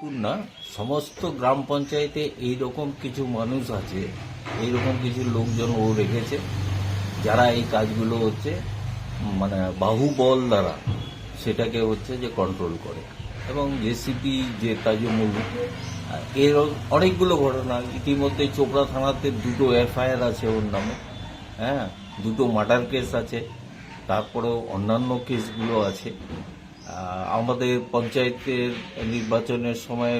পুর না, সমস্ত গ্রাম পঞ্চায়েতে এইরকম কিছু মানুষ আছে, এইরকম কিছু লোকজন ও রেখেছে, যারা এই কাজগুলো হচ্ছে মানে বাহুবল দ্বারা সেটাকে হচ্ছে যে কন্ট্রোল করে। এবং জেসিপি যে তাজমুল এর অনেকগুলো ঘটনা, ইতিমধ্যে চোপড়া থানাতে দুটো এফআইআর আছে ওর নামে হ্যাঁ দুটো মার্ডার কেস আছে, তারপরেও অন্যান্য কেসগুলো আছে। আমাদের পঞ্চায়েতের নির্বাচনের সময়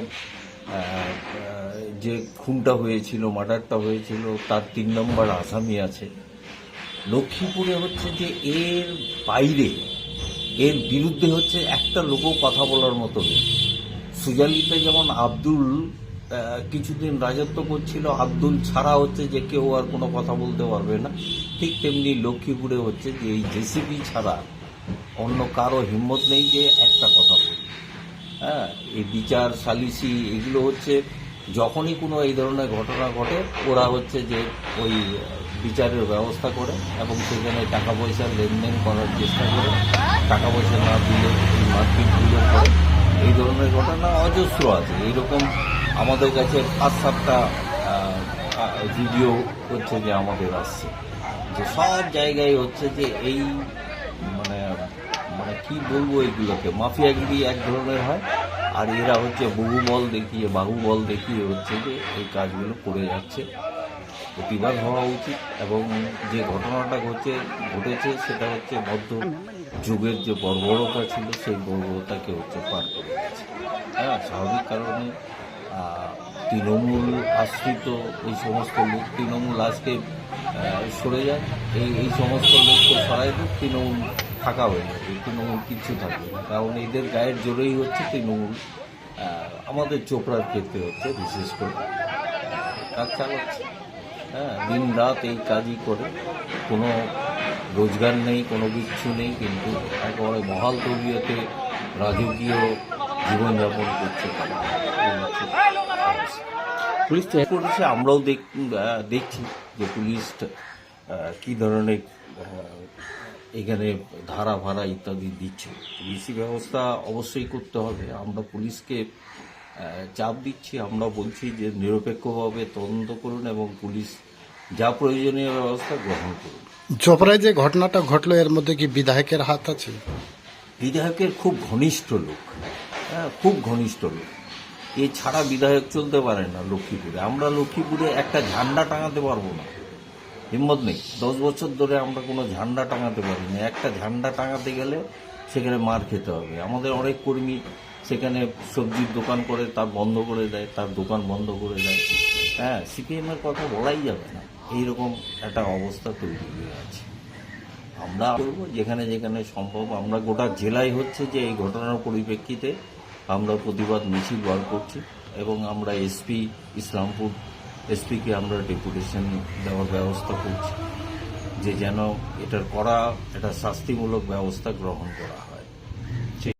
যে খুনটা হয়েছিল, মার্ডারটা হয়েছিল, তার তিন নম্বর আসামি আছে। লক্ষ্মীপুরে হচ্ছে যে এর বাইরে, এর বিরুদ্ধে হচ্ছে একটা লোকও কথা বলার মতো নেই। সুজালিতে যেমন আব্দুল কিছুদিন রাজত্ব করছিল, আব্দুল ছাড়া হচ্ছে যে কেউ আর কোনো কথা বলতে পারবে না। ঠিক তেমনি লক্ষ্মীপুরে হচ্ছে যে এই জেসিবি ছাড়া অন্য কারও হিম্মত নেই যে একটা কথা বলবে। হ্যাঁ এই বিচার, সালিসি, এগুলো হচ্ছে যখনই কোনো এই ধরনের ঘটনা ঘটে, ওরা হচ্ছে যে ওই বিচারের ব্যবস্থা করে এবং সেখানে টাকা পয়সা লেনদেন করার চেষ্টা করে টাকা পয়সা না দিলে মারপিটগুলো করে। এই ধরনের ঘটনা অজস্র আছে। এইরকম আমাদের কাছে পাঁচ সাতটা ভিডিও হচ্ছে যে আমাদের আসছে। যে সব জায়গায় হচ্ছে যে এই কি বলব এইগুলোকে মাফিয়াগিরি এক ধরনের হয়, আর এরা হচ্ছে বহু বল দেখিয়ে, বাহুবল দেখিয়ে হচ্ছে যে এই কাজগুলো করে যাচ্ছে। প্রতিবাদ হওয়া উচিত এবং যে ঘটনাটা ঘটছে ঘটেছে সেটা হচ্ছে মধ্য যুগের যে বর্বরতা ছিল, সেই বর্বরতাকে হচ্ছে পার করে গেছে। হ্যাঁ স্বাভাবিক কারণে তৃণমূল আশ্রিত এই সমস্ত লোক, তৃণমূল আজকে সরে যায়। এই এই সমস্ত লোককে সরাই দিক, তৃণমূল থাকা হয়ে যাবে। তৃণমূল কিচ্ছু থাকবে না। কারণ এদের গায়ের জোরেই হচ্ছে তৃণমূল। আমাদের চোপড়ার ক্ষেত্রে হচ্ছে বিশেষ করে। কাজ চালাচ্ছে। হ্যাঁ দিন রাত এই কাজই করে। কোনো রোজগার নেই, কোনো কিচ্ছু নেই, কিন্তু একেবারে মহাল তবিয়তে রাজকীয় জীবনযাপন করছে পুলিশ চেক করেছে আমরাও দেখ দেখছি যে পুলিশ কি ধরনের এখানে ধারা ভাড়া ইত্যাদি দিচ্ছে। পুলিশি ব্যবস্থা অবশ্যই করতে হবে। আমরা পুলিশকে চাপ দিচ্ছি। আমরা বলছি যে নিরপেক্ষভাবে তদন্ত করুন এবং পুলিশ যা প্রয়োজনীয় ব্যবস্থা গ্রহণ করুন। চোপড়ায় যে ঘটনাটা ঘটলো এর মধ্যে কি বিধায়কের হাত আছে? বিধায়কের খুব ঘনিষ্ঠ লোক। হ্যাঁ খুব ঘনিষ্ঠ লোক। এ ছাড়া বিধায়ক চলতে পারে না লক্ষ্মীপুরে। আমরা লক্ষ্মীপুরে একটা ঝান্ডা টাঙাতে পারব না। হিম্মত নেই। দশ বছর ধরে আমরা কোনো ঝান্ডা টাঙাতে পারি না একটা ঝান্ডা টাঙাতে গেলে সেখানে মার খেতে হবে। আমাদের অনেক কর্মী সেখানে সবজির দোকান করে, তার বন্ধ করে দেয়, তার দোকান বন্ধ করে দেয়। হ্যাঁ সিপিএমের কথা বলাই যাবে না। এইরকম একটা অবস্থা তৈরি হয়ে আছে। আমরা যেখানে যেখানে সম্ভব, আমরা গোটা জেলায় হচ্ছে যে এই ঘটনার পরিপ্রেক্ষিতে আমরা প্রতিবাদ মিছিল বার করছি এবং আমরা এসপি ইসলামপুর, এসপিকে আমরা ডেপুটেশন দেওয়ার ব্যবস্থা করছি। যে যেন এটার করা, এটা শাস্তিমূলক ব্যবস্থা গ্রহণ করা।